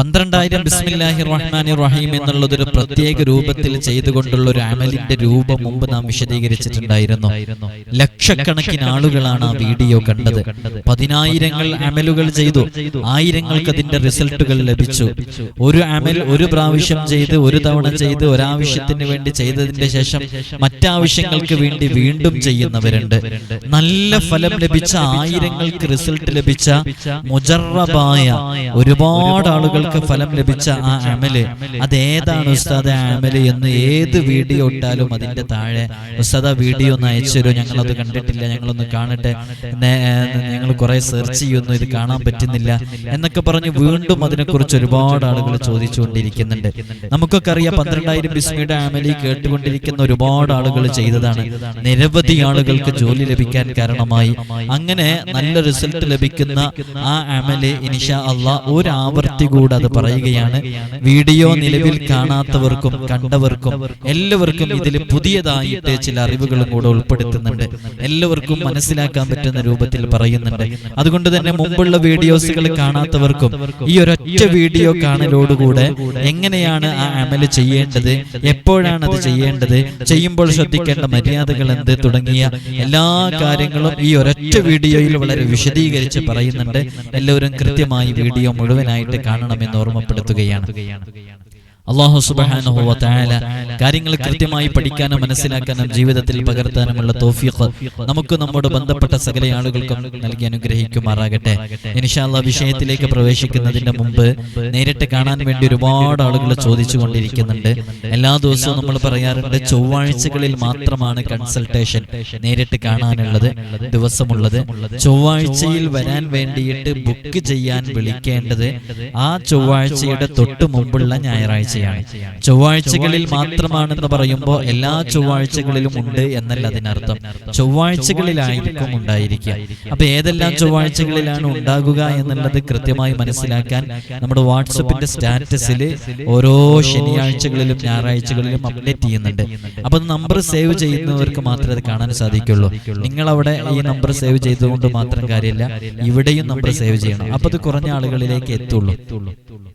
പന്ത്രണ്ടായിരം ബിസ്മില്ലാഹി റഹ്മാനി റഹീം എന്നുള്ളതൊരു പ്രത്യേക രൂപത്തിൽ ചെയ്തുകൊണ്ടുള്ള ഒരു അമലിന്റെ രൂപം മുമ്പ് നാം വിശദീകരിച്ചിട്ടുണ്ടായിരുന്നു. ലക്ഷക്കണക്കിന് ആളുകളാണ് ആ വീഡിയോ കണ്ടത്. പതിനായിരങ്ങൾ അമലുകൾ ചെയ്തു. ആയിരങ്ങൾക്ക് അതിന്റെ റിസൾട്ടുകൾ ലഭിച്ചു. ഒരു അമൽ ഒരു പ്രാവശ്യം ചെയ്ത് ഒരു തവണ ചെയ്ത് ഒരാവശ്യത്തിന് വേണ്ടി ചെയ്തതിന്റെ ശേഷം മറ്റാവശ്യങ്ങൾക്ക് വേണ്ടി വീണ്ടും ചെയ്യുന്നവരുണ്ട്. നല്ല ഫലം ലഭിച്ച ആയിരങ്ങൾക്ക് റിസൾട്ട് ലഭിച്ച മുജറബായ ഒരുപാട് ആളുകൾക്ക് ഫലം ലഭിച്ച ആ അമൽ. അതേതാണ് ഉസ്താദ് ആ അമൽ എന്ന് ഏത് വീഡിയോ ഇട്ടാലും അതിന്റെ താഴെ ഉസ്താദ് ആ വീഡിയോ ഒന്ന് അയച്ചു തരുമോ? ഞങ്ങളത് കണ്ടിട്ടില്ല. ഞങ്ങളൊന്ന് കാണട്ടെ. ഞങ്ങൾ കുറെ സെർച്ച് ചെയ്യുന്നു. ഇത് കാണാൻ പറ്റുന്നില്ല എന്നൊക്കെ പറഞ്ഞ് വീണ്ടും അതിനെക്കുറിച്ച് ഒരുപാട് ആളുകൾ ചോദിച്ചുകൊണ്ടിരിക്കുന്നുണ്ട്. നമുക്കൊക്കെ അറിയാം പന്ത്രണ്ടായിരം ബിസ്മിയുടെ ആമലി കേട്ടുകൊണ്ടിരിക്കുന്ന ഒരുപാട് ആളുകൾ ചെയ്തതാണ്. നിരവധി ആളുകൾക്ക് ജോലി ലഭിക്കാൻ കാരണമായി. അങ്ങനെ നല്ല റിസൾട്ട് ലഭിക്കുന്ന ആ അമൽ ഇനിഷ അള്ളാ ഒരു ആവർത്തി കൂടെ അത് പറയുകയാണ് വീഡിയോ നിലവിൽ കാണാത്തവർക്കും കണ്ടവർക്കും എല്ലാവർക്കും ഇതിൽ പുതിയതായിട്ട് ചില അറിവുകളും കൂടെ ഉൾപ്പെടുത്തുന്നുണ്ട്. എല്ലാവർക്കും മനസ്സിലാക്കാൻ പറ്റുന്ന രൂപത്തിൽ പറയുന്നുണ്ട്. അതുകൊണ്ട് തന്നെ മുമ്പുള്ള വീഡിയോസുകൾ കാണാത്തവർക്കും ഈ ഒരൊറ്റ വീഡിയോ കാണലോടുകൂടെ എങ്ങനെയാണ് ആ അമൽ ചെയ്യേണ്ടത്? എപ്പോഴാണ് അത് ചെയ്യേണ്ടത്? ചെയ്യുമ്പോൾ ശ്രദ്ധിക്കേണ്ട മര്യാദകൾ എന്ത് തുടങ്ങിയ? എല്ലാ കാര്യങ്ങളും ഈ ഒരൊറ്റ വീഡിയോയിൽ വളരെ വിശദീകരിച്ച് പറയുന്നുണ്ട്. എല്ലാവരും കൃത്യമായി വീഡിയോ മുഴുവനായിട്ട് കാണണമെന്ന് ഓർമ്മപ്പെടുത്തുകയാണ്. അള്ളാഹു സുബാനുഹുവ തായാല കാര്യങ്ങൾ കൃത്യമായി പഠിക്കാനും മനസ്സിലാക്കാനും ജീവിതത്തിൽ പകർത്താനുമുള്ള തോഫീഖ് നമുക്ക് നമ്മോട് ബന്ധപ്പെട്ട സകല ആളുകൾക്കും നൽകി അനുഗ്രഹിക്കുമാറാകട്ടെ. ഇൻഷാല്ല വിഷയത്തിലേക്ക് പ്രവേശിക്കുന്നതിന്റെ മുമ്പ് നേരിട്ട് കാണാൻ വേണ്ടി ഒരുപാട് ആളുകൾ ചോദിച്ചു കൊണ്ടിരിക്കുന്നുണ്ട് എല്ലാ ദിവസവും നമ്മൾ പറയാറുണ്ട് ചൊവ്വാഴ്ചകളിൽ മാത്രമാണ് കൺസൾട്ടേഷൻ നേരിട്ട് കാണാനുള്ളത് ദിവസമുള്ളത്. ചൊവ്വാഴ്ചയിൽ വരാൻ വേണ്ടിയിട്ട് ബുക്ക് ചെയ്യാൻ വിളിക്കേണ്ടത് ആ ചൊവ്വാഴ്ചയുടെ തൊട്ട് മുമ്പുള്ള ഞായറാഴ്ച ചൊവ്വാഴ്ചയാണ് ചൊവ്വാഴ്ചകളിൽ മാത്രമാണെന്ന് പറയുമ്പോൾ എല്ലാ ചൊവ്വാഴ്ചകളിലും ഉണ്ട് എന്നല്ല അതിനർത്ഥം. ചൊവ്വാഴ്ചകളിലായിരിക്കും ഉണ്ടായിരിക്കുക. അപ്പൊ ഏതെല്ലാം ചൊവ്വാഴ്ചകളിലാണ് ഉണ്ടാകുക എന്നുള്ളത് കൃത്യമായി മനസ്സിലാക്കാൻ നമ്മുടെ വാട്സപ്പിന്റെ സ്റ്റാറ്റസിൽ ഓരോ ശനിയാഴ്ചകളിലും ഞായറാഴ്ചകളിലും അപ്ഡേറ്റ് ചെയ്യുന്നുണ്ട്. അപ്പൊ നമ്പർ സേവ് ചെയ്യുന്നവർക്ക് മാത്രമേ അത് കാണാൻ സാധിക്കുള്ളൂ. നിങ്ങൾ അവിടെ ഈ നമ്പർ സേവ് ചെയ്തുകൊണ്ട് മാത്രം കാര്യമില്ല. ഇവിടെയും നമ്പർ സേവ് ചെയ്യണം. അപ്പൊ അത് കുറഞ്ഞ ആളുകളിലേക്ക് എത്തുള്ളൂ.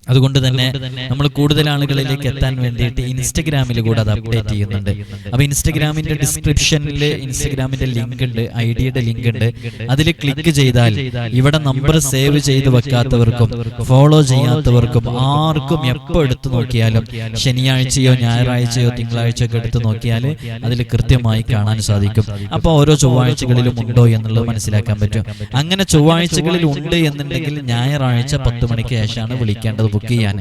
അതുകൊണ്ട് തന്നെ നമ്മൾ കൂടുതൽ ആളുകളിലേക്ക് എത്താൻ വേണ്ടിയിട്ട് ഇൻസ്റ്റഗ്രാമിൽ കൂടെ അത് അപ്ഡേറ്റ് ചെയ്യുന്നുണ്ട്. അപ്പൊ ഇൻസ്റ്റഗ്രാമിന്റെ ഡിസ്ക്രിപ്ഷനിൽ ഇൻസ്റ്റഗ്രാമിന്റെ ലിങ്ക് ഉണ്ട് ഐ ഡിയുടെ ലിങ്ക് ഉണ്ട് അതിൽ ക്ലിക്ക് ചെയ്താൽ ഇവിടെ നമ്പർ സേവ് ചെയ്ത് വെക്കാത്തവർക്കും ഫോളോ ചെയ്യാത്തവർക്കും ആർക്കും എപ്പോൾ എടുത്തു നോക്കിയാലും ശനിയാഴ്ചയോ ഞായറാഴ്ചയോ തിങ്കളാഴ്ചയോ ഒക്കെ എടുത്തു നോക്കിയാൽ അതിൽ കൃത്യമായി കാണാൻ സാധിക്കും. അപ്പൊ ഓരോ ചൊവ്വാഴ്ചകളിലും ഉണ്ടോ എന്നുള്ളത് മനസ്സിലാക്കാൻ പറ്റും. അങ്ങനെ ചൊവ്വാഴ്ചകളിൽ ഉണ്ട് എന്നുണ്ടെങ്കിൽ ഞായറാഴ്ച പത്ത് മണിക്ക് ശേഷമാണ് വിളിക്കേണ്ടത് ബുക്ക് ചെയ്യാൻ.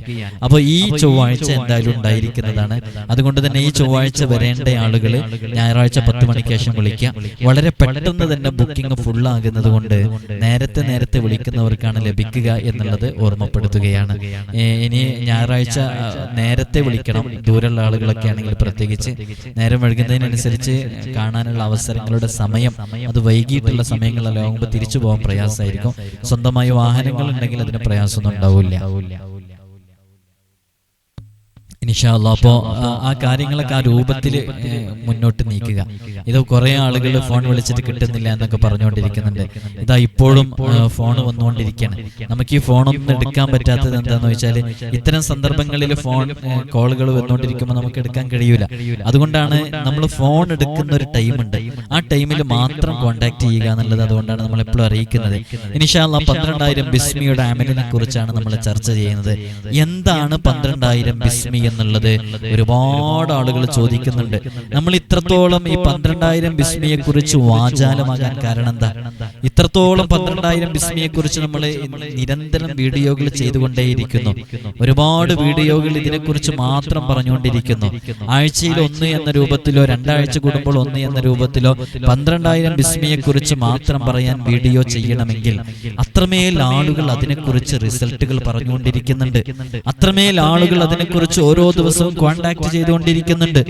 അപ്പോൾ ഈ ചൊവ്വാഴ്ച എന്തായാലും ഉണ്ടായിരിക്കുന്നതാണ്. അതുകൊണ്ട് തന്നെ ഈ ചൊവ്വാഴ്ച വരേണ്ട ആളുകൾ ഞായറാഴ്ച പത്ത് മണിക്ക് ശേഷം വിളിക്കുക വളരെ പെട്ടെന്ന് തന്നെ ബുക്കിംഗ് ഫുൾ ആകുന്നത് കൊണ്ട് നേരത്തെ നേരത്തെ വിളിക്കുന്നവർക്കാണ് ലഭിക്കുക എന്നുള്ളത് ഓർമ്മപ്പെടുത്തുകയാണ്. ഇനി ഞായറാഴ്ച നേരത്തെ വിളിക്കണം. ദൂരമുള്ള ആളുകളൊക്കെ ആണെങ്കിൽ പ്രത്യേകിച്ച് നേരം വഴുകുന്നതിനനുസരിച്ച് കാണാനുള്ള അവസരങ്ങളുടെ സമയം അത് വൈകിട്ടുള്ള സമയങ്ങളെല്ലാം ആകുമ്പോൾ തിരിച്ചു പോകാൻ പ്രയാസമായിരിക്കും. സ്വന്തമായി വാഹനങ്ങൾ ഉണ്ടെങ്കിൽ അതിന് പ്രയാസമൊന്നും ഉണ്ടാവില്ല. ഇനിഷാല്ല അപ്പോൾ ആ കാര്യങ്ങളൊക്കെ ആ രൂപത്തിൽ മുന്നോട്ട് നീക്കുക. ഇത് കുറേ ആളുകൾ ഫോൺ വിളിച്ചിട്ട് കിട്ടുന്നില്ല എന്നൊക്കെ പറഞ്ഞുകൊണ്ടിരിക്കുന്നുണ്ട്. ഇതാ ഇപ്പോഴും ഫോൺ വന്നുകൊണ്ടിരിക്കുകയാണ്. നമുക്ക് ഈ ഫോണൊന്നും എടുക്കാൻ പറ്റാത്തത് എന്താണെന്ന് വെച്ചാൽ ഇത്തരം സന്ദർഭങ്ങളിൽ ഫോൺ കോളുകൾ വന്നുകൊണ്ടിരിക്കുമ്പോൾ നമുക്ക് എടുക്കാൻ കഴിയൂല. അതുകൊണ്ടാണ് നമ്മൾ ഫോൺ എടുക്കുന്ന ഒരു ടൈം ഉണ്ട് ആ ടൈമിൽ മാത്രം കോൺടാക്ട് ചെയ്യുക എന്നുള്ളത് അതുകൊണ്ടാണ് നമ്മൾ എപ്പോഴും അറിയിക്കുന്നത്. ഇനിഷാല്ല പന്ത്രണ്ടായിരം ബിസ്മിയുടെ ആമലിനെ കുറിച്ചാണ് നമ്മൾ ചർച്ച ചെയ്യുന്നത്. എന്താണ് പന്ത്രണ്ടായിരം ബിസ്മി എന്നുള്ളത് ഒരുപാട് ആളുകൾ ചോദിക്കുന്നുണ്ട്. നമ്മൾ ഇത്രത്തോളം ഈ പന്ത്രണ്ടായിരം ബിസ്മിയെ കുറിച്ച് വാചാലമാകാൻ കാരണം എന്താ ഇത്രത്തോളം പന്ത്രണ്ടായിരം ബിസ്മിയെ കുറിച്ച് നമ്മൾ നിരന്തരം വീഡിയോകൾ ചെയ്തുകൊണ്ടേയിരിക്കുന്നു. ഒരുപാട് വീഡിയോകൾ ഇതിനെക്കുറിച്ച് മാത്രം പറഞ്ഞുകൊണ്ടിരിക്കുന്നു. ആഴ്ചയിൽ ഒന്ന് എന്ന രൂപത്തിലോ രണ്ടാഴ്ച കൂടുമ്പോൾ ഒന്ന് എന്ന രൂപത്തിലോ പന്ത്രണ്ടായിരം ബിസ്മിയെ കുറിച്ച് മാത്രം പറയാൻ വീഡിയോ ചെയ്യണമെങ്കിൽ അത്രമേൽ ആളുകൾ അതിനെക്കുറിച്ച് റിസൾട്ടുകൾ പറഞ്ഞുകൊണ്ടിരിക്കുന്നുണ്ട്. അത്രമേൽ ആളുകൾ അതിനെക്കുറിച്ച് ഓരോ ഓരോ ദിവസവും കോൺടാക്ട് ചെയ്തുകൊണ്ടിരിക്കുന്നുണ്ട്.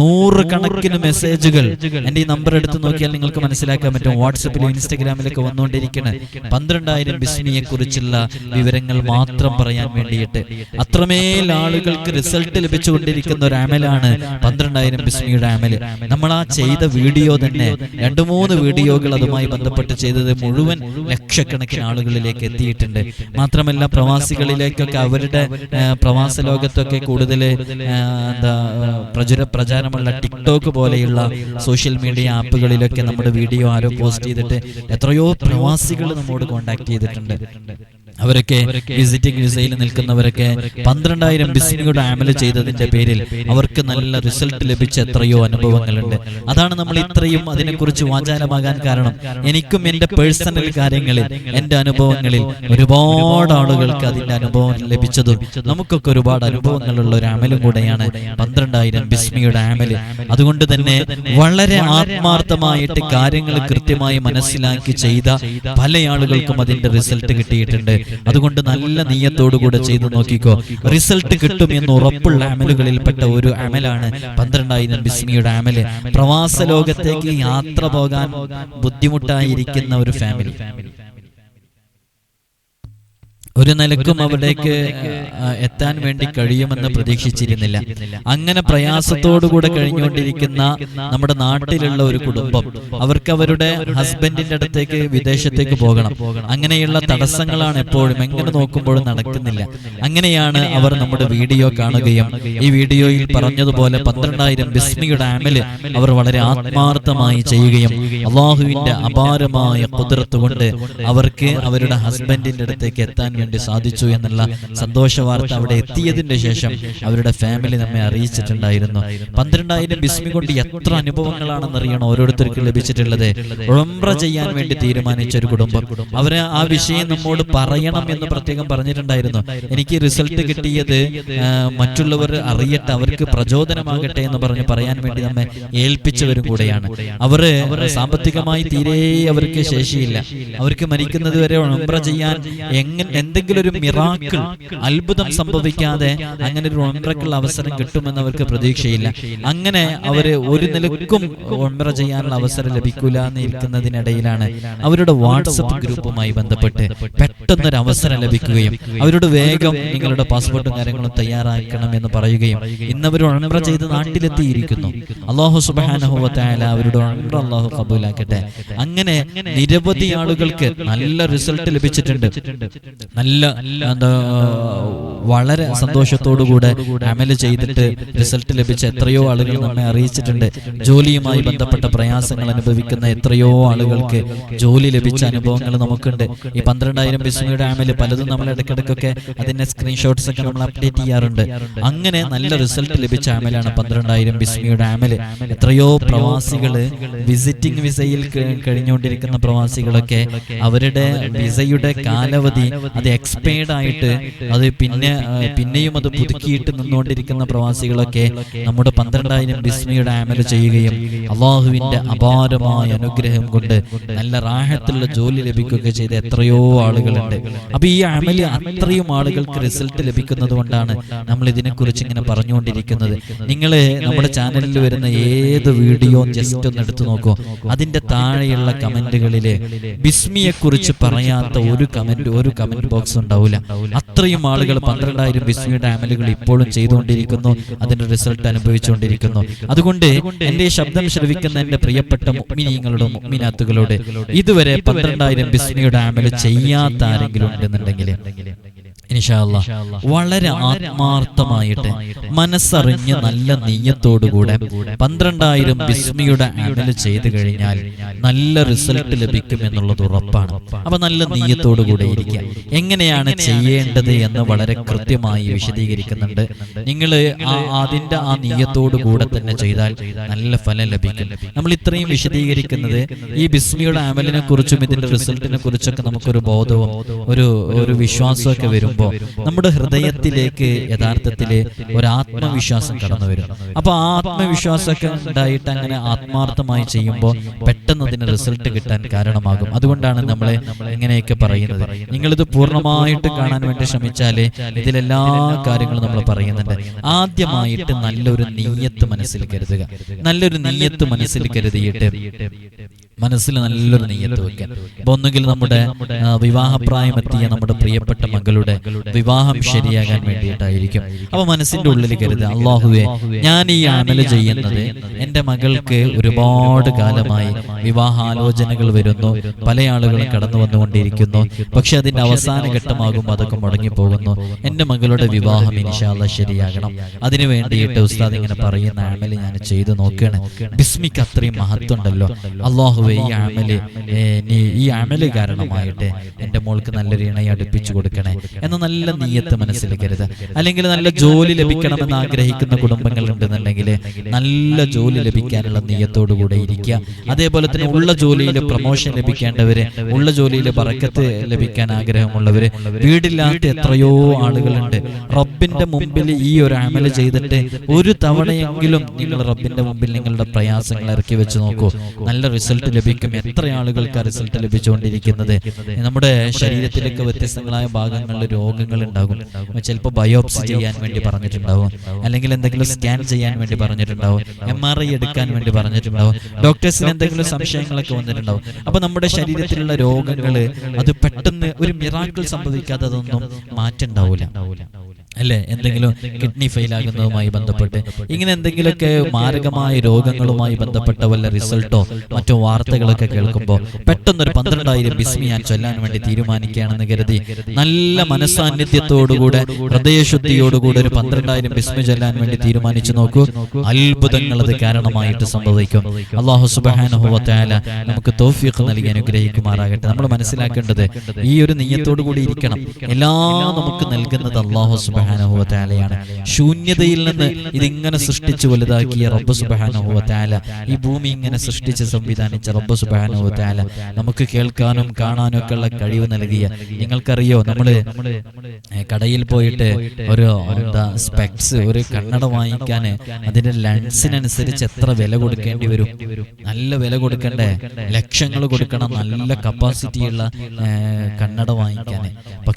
നൂറ് കണക്കിന് മെസ്സേജുകൾ എന്റെ ഈ നമ്പർ എടുത്ത് നോക്കിയാൽ നിങ്ങൾക്ക് മനസ്സിലാക്കാൻ പറ്റും. വാട്സപ്പിലും ഇൻസ്റ്റഗ്രാമിലൊക്കെ വന്നുകൊണ്ടിരിക്കുന്നത് പന്ത്രണ്ടായിരം ബിസ്മിയെ കുറിച്ചുള്ള വിവരങ്ങൾ മാത്രം പറയാൻ വേണ്ടിയിട്ട്. അത്രമേൽ ആളുകൾക്ക് റിസൾട്ട് ലഭിച്ചുകൊണ്ടിരിക്കുന്ന ഒരു ആമലാണ് പന്ത്രണ്ടായിരം ബിസ്മിയുടെ ആമൽ നമ്മൾ ആ ചെയ്ത വീഡിയോ തന്നെ രണ്ടു മൂന്ന് വീഡിയോകൾ അതുമായി ബന്ധപ്പെട്ട് ചെയ്തത് മുഴുവൻ ലക്ഷക്കണക്കിന് ആളുകളിലേക്ക് എത്തിയിട്ടുണ്ട്. മാത്രമല്ല പ്രവാസികളിലേക്കൊക്കെ അവരുടെ പ്രവാസ ലോകത്തൊക്കെ കൂടുതൽ എന്താ പ്രചുര പ്രചാരമുള്ള ടിക്ടോക്ക് പോലെയുള്ള സോഷ്യൽ മീഡിയ ആപ്പുകളിലൊക്കെ നമ്മുടെ വീഡിയോ ആരോ പോസ്റ്റ് ചെയ്തിട്ട് എത്രയോ പ്രവാസികൾ നമ്മോട് കോണ്ടാക്ട് ചെയ്തിട്ടുണ്ട്. അവരൊക്കെ വിസിറ്റിംഗ് വിസയിൽ നിൽക്കുന്നവരൊക്കെ പന്ത്രണ്ടായിരം ബിസ്മിയുടെ അമല ചെയ്തതിന്റെ പേരിൽ അവർക്ക് നല്ല റിസൾട്ട് ലഭിച്ച എത്രയോ അനുഭവങ്ങളുണ്ട്. അതാണ് നമ്മൾ ഇത്രയും അതിനെക്കുറിച്ച് വാചാലമാകാൻ കാരണം. എനിക്കും എന്റെ പേഴ്സണൽ കാര്യങ്ങളിൽ എന്റെ അനുഭവങ്ങളിൽ ഒരുപാട് ആളുകൾക്ക് അതിന്റെ അനുഭവം ലഭിച്ചതും നമുക്കൊക്കെ ഒരുപാട് അനുഭവങ്ങളുള്ള ഒരു അമലും കൂടെയാണ് പന്ത്രണ്ടായിരം ബിസ്മിയുടെ അമൽ അതുകൊണ്ട് തന്നെ വളരെ ആത്മാർത്ഥമായിട്ട് കാര്യങ്ങൾ കൃത്യമായി മനസ്സിലാക്കി ചെയ്ത പല ആളുകൾക്കും അതിന്റെ റിസൾട്ട് കിട്ടിയിട്ടുണ്ട്. അതുകൊണ്ട് നല്ല നീയത്തോടു കൂടെ ചെയ്തു നോക്കിക്കോ. റിസൾട്ട് കിട്ടും എന്ന് ഉറപ്പുള്ള അമലുകളിൽ പെട്ട ഒരു അമലാണ് പന്ത്രണ്ടായിരം ബിസ്മിയുടെ അമൽ. പ്രവാസ ലോകത്തേക്ക് യാത്ര പോകാൻ ബുദ്ധിമുട്ടായിരിക്കുന്ന ഒരു ഫാമിലി ഒരു നിലക്കും അവിടേക്ക് എത്താൻ വേണ്ടി കഴിയുമെന്ന് പ്രതീക്ഷിച്ചിരുന്നില്ല. അങ്ങനെ പ്രയാസത്തോടുകൂടെ കഴിഞ്ഞുകൊണ്ടിരിക്കുന്ന നമ്മുടെ നാട്ടിലുള്ള ഒരു കുടുംബം. അവർക്ക് അവരുടെ ഹസ്ബൻഡിന്റെ അടുത്തേക്ക് വിദേശത്തേക്ക് പോകണം. അങ്ങനെയുള്ള തടസ്സങ്ങളാണ് എപ്പോഴും എങ്ങനെ നോക്കുമ്പോഴും നടക്കുന്നില്ല. അങ്ങനെയാണ് അവർ നമ്മുടെ വീഡിയോ കാണുകയും ഈ വീഡിയോയിൽ പറഞ്ഞതുപോലെ പന്ത്രണ്ടായിരം ബിസ്മിയുടെ ആമിൽ അവർ വളരെ ആത്മാർത്ഥമായി ചെയ്യുകയും അള്ളാഹുവിന്റെ അപാരമായ കുതിർത്തുകൊണ്ട് അവർക്ക് അവരുടെ ഹസ്ബൻഡിന്റെ അടുത്തേക്ക് എത്താൻ വേണ്ടി സാധിച്ചു എന്നുള്ള സന്തോഷ വാർത്ത അവിടെ എത്തിയതിന്റെ ശേഷം അവരുടെ ഫാമിലി നമ്മെ അറിയിച്ചിട്ടുണ്ടായിരുന്നു. പന്ത്രണ്ടായിരം ബിസ്മി കൊണ്ട് എത്ര അനുഭവങ്ങളാണെന്ന് അറിയണം ഓരോരുത്തർക്കും ലഭിച്ചിട്ടുള്ളത്. ഉളമ്പ്ര ചെയ്യാൻ വേണ്ടി തീരുമാനിച്ച ഒരു കുടുംബം. അവരെ ആ വിഷയം നമ്മോട് പറയണം എന്ന് പ്രത്യേകം പറഞ്ഞിട്ടുണ്ടായിരുന്നു. എനിക്ക് റിസൾട്ട് കിട്ടിയത് മറ്റുള്ളവർ അറിയട്ടെ അവർക്ക് പ്രചോദനമാകട്ടെ എന്ന് പറഞ്ഞ് പറയാൻ വേണ്ടി നമ്മെ ഏൽപ്പിച്ചവരും കൂടെയാണ്. അവർ സാമ്പത്തികമായി തീരെ അവർക്ക് ശേഷിയില്ല. അവർക്ക് മരിക്കുന്നത് വരെ ഉംറ ചെയ്യാൻ എങ്ങനെ എന്തെങ്കിലും ഒരു മിറാക്കിൾ അത്ഭുതം സംഭവിക്കാതെ അങ്ങനെ ഒരു ഉംറക്കുള്ള അവസരം കിട്ടുമെന്ന് അവർക്ക് പ്രതീക്ഷയില്ല. അങ്ങനെ അവർ ഒരു നിലക്കും ഉംറ ചെയ്യാനുള്ള അവസരം ലഭിക്കൂല എന്ന് ഇരിക്കുന്നതിനിടയിലാണ് അവരുടെ വാട്സപ്പ് ഗ്രൂപ്പുമായി ബന്ധപ്പെട്ട് പെട്ടെന്നൊരു അവസരം ലഭിക്കുകയും അവരോട് വേഗം നിങ്ങളുടെ പാസ്പോർട്ടും കാര്യങ്ങളും തയ്യാറാക്കണം എന്ന് പറയുകയും ഇന്ന് അവർ ഉംറ ചെയ്ത് നാട്ടിലെത്തിയിരിക്കുന്നു. അള്ളാഹു സുബാനഹുവത്തായ അവരുടെ ഉംറ അള്ളാഹു കബൂലാക്കട്ടെ. അങ്ങനെ നിരവധി ആളുകൾക്ക് നല്ല റിസൾട്ട് ലഭിച്ചിട്ടുണ്ട്. നല്ല എന്താ വളരെ സന്തോഷത്തോടുകൂടെ അമൽ ചെയ്തിട്ട് റിസൾട്ട് ലഭിച്ച എത്രയോ ആളുകൾ നമ്മെ അറിയിച്ചിട്ടുണ്ട്. ജോലിയുമായി ബന്ധപ്പെട്ട പ്രയാസങ്ങൾ അനുഭവിക്കുന്ന എത്രയോ ആളുകൾക്ക് ജോലി ലഭിച്ച അനുഭവങ്ങൾ നമുക്കുണ്ട്. ഈ പന്ത്രണ്ടായിരം ബിസ്മിയുടെ ആമൽ പലതും നമ്മൾ ഇടയ്ക്കിടയ്ക്കൊക്കെ അതിന്റെ സ്ക്രീൻഷോട്ട്സ് ഒക്കെ നമ്മൾ അപ്ഡേറ്റ് ചെയ്യാറുണ്ട്. അങ്ങനെ നല്ല റിസൾട്ട് ലഭിച്ച ആമലാണ് പന്ത്രണ്ടായിരം ബിസ്മിയുടെ ആമൽ. എത്രയോ പ്രവാസികൾ വിസിറ്റിംഗ് വിസയിൽ കഴിഞ്ഞുകൊണ്ടിരിക്കുന്ന പ്രവാസികളൊക്കെ അവരുടെ വിസയുടെ കാലാവധി അത് എക്സ്പയർഡ് ആയിട്ട് അത് പിന്നെ പിന്നെയും അത് പുതുക്കിയിട്ട് നിന്നുകൊണ്ടിരിക്കുന്ന പ്രവാസികളൊക്കെ നമ്മുടെ പന്ത്രണ്ടായിരം ബിസ്മിയുടെ ആമല ചെയ്യുകയും അള്ളാഹുവിന്റെ അപാരമായ അനുഗ്രഹം കൊണ്ട് നല്ല റാഹത്തിലുള്ള ജോലി ലഭിക്കുകയൊക്കെ ചെയ്ത എത്രയോ ആളുകളുണ്ട്. അപ്പൊ ഈ അമൽ അത്രയും ആളുകൾക്ക് റിസൾട്ട് ലഭിക്കുന്നത് കൊണ്ടാണ് നമ്മൾ ഇതിനെക്കുറിച്ച് ഇങ്ങനെ പറഞ്ഞുകൊണ്ടിരിക്കുന്നത്. നിങ്ങൾ നമ്മുടെ ചാനലിൽ വരുന്ന ഏത് വീഡിയോ ജസ്റ്റ് ഒന്ന് എടുത്തു നോക്കൂ. അതിന്റെ താഴെയുള്ള കമന്റുകളിൽ ബിസ്മിയെ കുറിച്ച് പറയാത്ത ഒരു കമന്റ് ഒരു കമന്റ് ബോക്സ് ഉണ്ടാവില്ല അത്രയും ആളുകൾ പന്ത്രണ്ടായിരം ബിസ്മിയുടെ ആമലുകൾ ഇപ്പോഴും ചെയ്തുകൊണ്ടിരിക്കുന്നു. അതിന്റെ റിസൾട്ട് അനുഭവിച്ചുകൊണ്ടിരിക്കുന്നു. അതുകൊണ്ട് എന്റെ ശബ്ദം ശ്രവിക്കുന്ന എന്റെ പ്രിയപ്പെട്ട മുഗ്മിനീങ്ങളുടെ മുഗ്മിനാത്തുകളോട് ഇതുവരെ പന്ത്രണ്ടായിരം ബിസ്മിയുടെ അമൽ ചെയ്യാത്ത ആരെങ്കിലും ഉണ്ടെന്നുണ്ടെങ്കിൽ വളരെ ആത്മാർത്ഥമായിട്ട് മനസ്സറിഞ്ഞ് നല്ല നെയ്യത്തോടുകൂടെ പന്ത്രണ്ടായിരം ബിസ്മിയുടെ അമൽ ചെയ്ത് കഴിഞ്ഞാൽ നല്ല റിസൾട്ട് ലഭിക്കും എന്നുള്ളത് ഉറപ്പാണ്. അപ്പൊ നല്ല നെയ്യത്തോടുകൂടെ ഇരിക്കുക. എങ്ങനെയാണ് ചെയ്യേണ്ടത് എന്ന് വളരെ കൃത്യമായി വിശദീകരിക്കുന്നുണ്ട്. നിങ്ങൾ അതിന്റെ ആ നെയ്യത്തോടു കൂടെ തന്നെ ചെയ്താൽ നല്ല ഫലം ലഭിക്കും. നമ്മൾ ഇത്രയും വിശദീകരിക്കുന്നത് ഈ ബിസ്മിയുടെ അമലിനെ കുറിച്ചും ഇതിന്റെ റിസൾട്ടിനെ കുറിച്ചൊക്കെ നമുക്കൊരു ബോധവും ഒരു ഒരു വിശ്വാസമൊക്കെ വരുമ്പോൾ വരുമ്പോൾ നമ്മുടെ ഹൃദയത്തിലേക്ക് യഥാർത്ഥത്തിൽ ഒരു ആത്മവിശ്വാസം കടന്നു വരും. അപ്പൊ ആ ആത്മവിശ്വാസമൊക്കെ ഉണ്ടായിട്ട് അങ്ങനെ ആത്മാർത്ഥമായി ചെയ്യുമ്പോൾ പെട്ടെന്ന് അതിന് റിസൾട്ട് കിട്ടാൻ കാരണമാകും. അതുകൊണ്ടാണ് നമ്മൾ ഇങ്ങനെയൊക്കെ പറയുന്നത്. നിങ്ങളിത് പൂർണമായിട്ട് കാണാൻ വേണ്ടി ശ്രമിച്ചാലേ ഇതിലെല്ലാ കാര്യങ്ങളും നമ്മൾ പറയുന്നുണ്ട്. ആദ്യമായിട്ട് നല്ലൊരു നീയത്ത് മനസ്സിൽ കരുതുക. നല്ലൊരു നീയത്ത് മനസ്സിൽ കരുതിയിട്ട് മനസ്സിൽ നല്ലൊരു നെയ്യത്ത് വെക്കാൻ. അപ്പൊ ഒന്നുകിൽ നമ്മുടെ വിവാഹപ്രായം എത്തിയ നമ്മുടെ പ്രിയപ്പെട്ട മകളുടെ വിവാഹം ശരിയാകാൻ വേണ്ടിയിട്ടായിരിക്കും. അപ്പൊ മനസ്സിന്റെ ഉള്ളിൽ കരുതുക അള്ളാഹുവെ ഞാൻ ഈ അമൽ ചെയ്യുന്നത് എന്റെ മകൾക്ക് ഒരുപാട് കാലമായി വിവാഹാലോചനകൾ വരുന്നു പല ആളുകളും കടന്നു വന്നുകൊണ്ടിരിക്കുന്നു. പക്ഷെ അതിന്റെ അവസാന ഘട്ടമാകുമ്പോൾ അതൊക്കെ മുടങ്ങിപ്പോകുന്നു. എന്റെ മകളുടെ വിവാഹം ഇൻഷാല്ല ശരിയാകണം. അതിനു വേണ്ടിയിട്ട് ഉസ്താദ് ഇങ്ങനെ പറയുന്ന അമൽ ഞാൻ ചെയ്തു നോക്കുകയാണ്. ബിസ്മിക്ക് അത്രയും മഹത്വം ഉണ്ടല്ലോ. ഈ അമൽ നീ ഈ അമൽ കാരണമായിട്ട് എന്റെ മോൾക്ക് നല്ലൊരു ഇണയെ അടുപ്പിച്ചു കൊടുക്കണേ എന്ന നല്ല നീയത്ത് മനസ്സിൽ കരുത്. അല്ലെങ്കിൽ നല്ല ജോലി ലഭിക്കണമെന്ന് ആഗ്രഹിക്കുന്ന കുടുംബങ്ങൾ ഉണ്ടെന്നുണ്ടെങ്കിൽ നല്ല ജോലി ലഭിക്കാനുള്ള നീയത്തോടു കൂടെ ഇരിക്കുക. അതേപോലെ തന്നെ ഉള്ള ജോലിയിൽ പ്രൊമോഷൻ ലഭിക്കേണ്ടവര് ഉള്ള ജോലിയിൽ പറക്കത്ത് ലഭിക്കാൻ ആഗ്രഹമുള്ളവര് വീടില്ലാത്ത എത്രയോ ആളുകളുണ്ട്. റബ്ബിന്റെ മുമ്പിൽ ഈ ഒരു അമൽ ചെയ്തിട്ട് ഒരു തവണയെങ്കിലും നിങ്ങൾ റബ്ബിന്റെ മുമ്പിൽ നിങ്ങളുടെ പ്രയാസങ്ങൾ ഇറക്കി വെച്ച് നോക്കൂ. നല്ല റിസൾട്ട് ലഭിക്കും. എത്ര ആളുകൾക്ക് റിസൾട്ട് ലഭിച്ചുകൊണ്ടിരിക്കുന്നത്? നമ്മുടെ ശരീരത്തിലൊക്കെ വ്യത്യസ്തങ്ങളായ ഭാഗങ്ങളിൽ രോഗങ്ങൾ ഉണ്ടാകും. ചിലപ്പോൾ ബയോപ്സി ചെയ്യാൻ വേണ്ടി പറഞ്ഞിട്ടുണ്ടാവും. അല്ലെങ്കിൽ എന്തെങ്കിലും സ്കാൻ ചെയ്യാൻ വേണ്ടി പറഞ്ഞിട്ടുണ്ടാവും. എം ആർ ഐ എടുക്കാൻ വേണ്ടി പറഞ്ഞിട്ടുണ്ടാവും. ഡോക്ടേഴ്സിന് എന്തെങ്കിലും സംശയങ്ങളൊക്കെ വന്നിട്ടുണ്ടാവും. അപ്പൊ നമ്മുടെ ശരീരത്തിലുള്ള രോഗങ്ങൾ അത് പെട്ടെന്ന് ഒരു മിറാക്കിൾ സംഭവിക്കാതെ അതൊന്നും മാറ്റുണ്ടാവൂല. അല്ലെ? എന്തെങ്കിലും കിഡ്നി ഫെയിൽ ആകുന്നതുമായി ബന്ധപ്പെട്ട്. ഇങ്ങനെ എന്തെങ്കിലുമൊക്കെ മാരകമായ രോഗങ്ങളുമായി ബന്ധപ്പെട്ട വല്ല റിസൾട്ടോ മറ്റോ വാർത്തകളൊക്കെ കേൾക്കുമ്പോൾ പെട്ടെന്നൊരു പന്ത്രണ്ടായിരം ബിസ്മി ഞാൻ ചൊല്ലാൻ വേണ്ടി തീരുമാനിക്കുകയാണെന്ന് കരുതി. നല്ല മനസാന്നിധ്യത്തോടുകൂടെ ഹൃദയശുദ്ധിയോടുകൂടെ ഒരു പന്ത്രണ്ടായിരം ബിസ്മി ചൊല്ലാൻ വേണ്ടി തീരുമാനിച്ചു നോക്കൂ. അത്ഭുതങ്ങൾ അത് കാരണമായിട്ട് സംഭവിക്കും. അള്ളാഹു സുബാനുഭവത്തായ നമുക്ക് തോഫിയൊക്കെ നൽകി അനുഗ്രഹിക്കുമാറാകട്ടെ. നമ്മൾ മനസ്സിലാക്കേണ്ടത് ഈ ഒരു നീയത്തോടു കൂടി ഇരിക്കണം. എല്ലാം നമുക്ക് നൽകുന്നത് അള്ളാഹു സുബാനുഭവത്താലയാണ് ശൂന്യതയിൽ നിന്ന് ഇതിങ്ങനെ സൃഷ്ടിച്ചു വലുതാക്കിയ റബ്ബ് സുബാനുഭവത്താല ഈ ഭൂമി ഇങ്ങനെ സൃഷ്ടിച്ച് സംവിധാനിച്ച റബ്ബ് സുബാനുഭവത്താല നമുക്ക് കേൾക്കാനും കാണാനും ഒക്കെ ഉള്ള കഴിവ് നൽകിയ നിങ്ങൾക്കറിയോ നമ്മൾ കടയിൽ പോയിട്ട് ഒരു എന്താ സ്പെക്സ് ഒരു കണ്ണട വാങ്ങിക്കാൻ അതിന്റെ ലെൻസിനനുസരിച്ച് എത്ര വില കൊടുക്കേണ്ടി വരും? നല്ല വില കൊടുക്കണ്ടേ? ലക്ഷങ്ങൾ കൊടുക്കണം നല്ല കപ്പാസിറ്റിയുള്ള കണ്ണട വാങ്ങിക്കാൻ.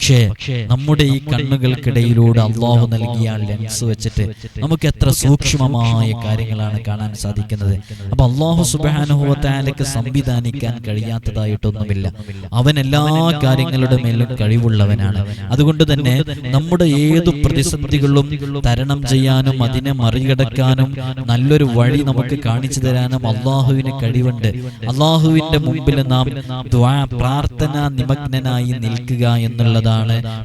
പക്ഷേ നമ്മുടെ ഈ കണ്ണുകൾക്കിടയിലൂടെ അള്ളാഹു നൽകിയ ലെൻസ് വെച്ചിട്ട് നമുക്ക് എത്ര സൂക്ഷ്മമായ കാര്യങ്ങളാണ് കാണാൻ സാധിക്കുന്നത്. അപ്പൊ അള്ളാഹു സുബാനുഭവത്താലക്ക് സംവിധാനിക്കാൻ കഴിയാത്തതായിട്ടൊന്നുമില്ല. അവൻ എല്ലാ കാര്യങ്ങളുടെ മേലും കഴിവുള്ളവനാണ്. അതുകൊണ്ട് തന്നെ നമ്മുടെ ഏതു പ്രതിസന്ധികളും തരണം ചെയ്യാനും അതിനെ മറികടക്കാനും നല്ലൊരു വഴി നമുക്ക് കാണിച്ചു തരാനും അള്ളാഹുവിന് കഴിവുണ്ട്. അള്ളാഹുവിന്റെ മുമ്പിൽ നാം പ്രാർത്ഥന നിമഗ്നനായി നിൽക്കുക എന്നുള്ളതാണ്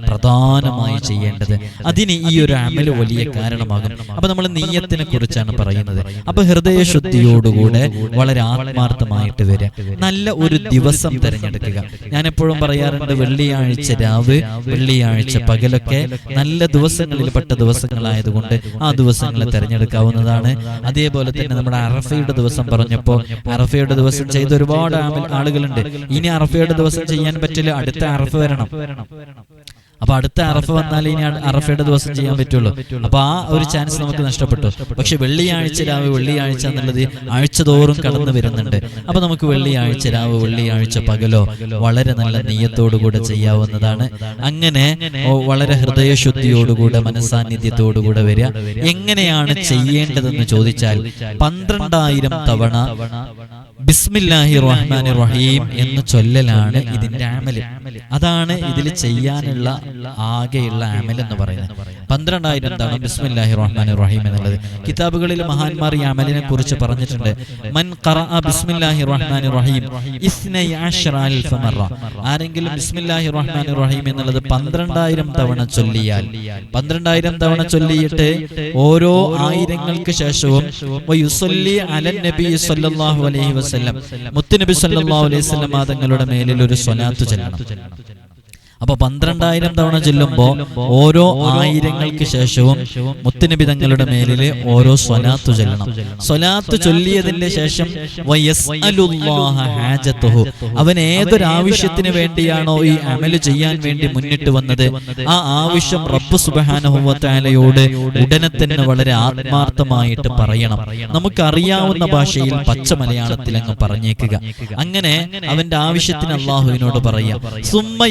പ്രധാനമായി ചെയ്യേണ്ടത്. അതിന് ഈ ഒരു അമൽ വലിയ കാരണമാകും. അപ്പൊ നമ്മൾ നീയത്തിനെ കുറിച്ചാണ് പറയുന്നത്. അപ്പൊ ഹൃദയശുദ്ധിയോടുകൂടെ വളരെ ആത്മാർത്ഥമായിട്ട് വരിക. നല്ല ഒരു ദിവസം തിരഞ്ഞെടുക്കുക. ഞാൻ എപ്പോഴും പറയാറുണ്ട് വെള്ളിയാഴ്ച രാവ് വെള്ളിയാഴ്ച പകലൊക്കെ നല്ല ദിവസങ്ങളിൽ പെട്ട ദിവസങ്ങളായതുകൊണ്ട് ആ ദിവസങ്ങളെ തിരഞ്ഞെടുക്കാവുന്നതാണ്. അതേപോലെ തന്നെ നമ്മുടെ അറഫയുടെ ദിവസം പറഞ്ഞപ്പോൾ അറഫയുടെ ദിവസം ചെയ്ത ഒരുപാട് ആളുകളുണ്ട്. ഇനി അറഫയുടെ ദിവസം ചെയ്യാൻ പറ്റില്ല അടുത്ത അറഫ വരണം. അപ്പൊ അടുത്ത അറഫ വന്നാൽ ഇനി അറഫയുടെ ദിവസം ചെയ്യാൻ പറ്റുള്ളൂ. അപ്പൊ ആ ഒരു ചാൻസ് നമുക്ക് നഷ്ടപ്പെട്ടു. പക്ഷെ വെള്ളിയാഴ്ച രാവ് വെള്ളിയാഴ്ച എന്നുള്ളത് ആഴ്ച തോറും കടന്നു വരുന്നുണ്ട്. അപ്പൊ നമുക്ക് വെള്ളിയാഴ്ച രാവ് വെള്ളിയാഴ്ച പകലോ വളരെ നല്ല നെയ്യത്തോടുകൂടെ ചെയ്യാവുന്നതാണ്. അങ്ങനെ വളരെ ഹൃദയശുദ്ധിയോടുകൂടെ മനസാന്നിധ്യത്തോടുകൂടെ വരിക. എങ്ങനെയാണ് ചെയ്യേണ്ടതെന്ന് ചോദിച്ചാൽ പന്ത്രണ്ടായിരം തവണ ബിസ്മില്ലാഹി റഹ്മാൻ റഹീം എന്ന് ചൊല്ലലാണ് ഇതിന്റെ അമൽ അതാണ് ഇതിൽ ചെയ്യാനുള്ള ആകെയുള്ള അമൽ എന്ന് പറയുന്നത്. പന്ത്രണ്ടായിരം തവണ ബിസ്മില്ലാഹി റഹ്മാൻ റഹീം എന്നുള്ളത് കിതാബുകളിൽ മഹാന്മാർ ഈ അമലിനെ കുറിച്ച് പറഞ്ഞിട്ടുണ്ട്. മൻ ബിസ്മില്ലാഹി റഹ്മാൻ റഹീം ആരെങ്കിലും ബിസ്മില്ലാഹി റഹ്മാൻ റഹീം എന്നുള്ളത് പന്ത്രണ്ടായിരം തവണ ചൊല്ലിയാൽ പന്ത്രണ്ടായിരം തവണ ചൊല്ലിയിട്ട് ഓരോ ആയിരങ്ങൾക്ക് ശേഷവും അലൻ നബി സല്ലല്ലാഹു അലൈഹി വസല്ലം മുത്തുനബി സല്ലാ അലൈഹി വസല്ലം തങ്ങളുടെ മേലിൽ ഒരു സ്വലാത്ത് ചൊല്ലണം. അപ്പൊ പന്ത്രണ്ടായിരം തവണ ചെല്ലുമ്പോ ഓരോ ആയിരങ്ങൾക്ക് ശേഷവും മുത്തുനബി തങ്ങളുടെ മേലിൽ ഓരോ സ്വലാത്തു ചൊല്ലണം. സ്വലാത്തു ചൊല്ലിയതിന്റെ ശേഷം. അവൻ ഏതൊരാവശ്യത്തിന് വേണ്ടിയാണോ ഈ അമൽ ചെയ്യാൻ വേണ്ടി മുന്നിട്ട് വന്നത്? ആ ആവശ്യം റബ്ബ് സുബാനഹുവത്താലയോട് ഉടനെ തന്നെ വളരെ ആത്മാർത്ഥമായിട്ട് പറയണം. നമുക്കറിയാവുന്ന ഭാഷയിൽ പച്ച മലയാളത്തിൽ അങ്ങ് പറഞ്ഞേക്കുക. അങ്ങനെ അവന്റെ ആവശ്യത്തിന് അള്ളാഹുവിനോട് പറയാം. സുമ്മ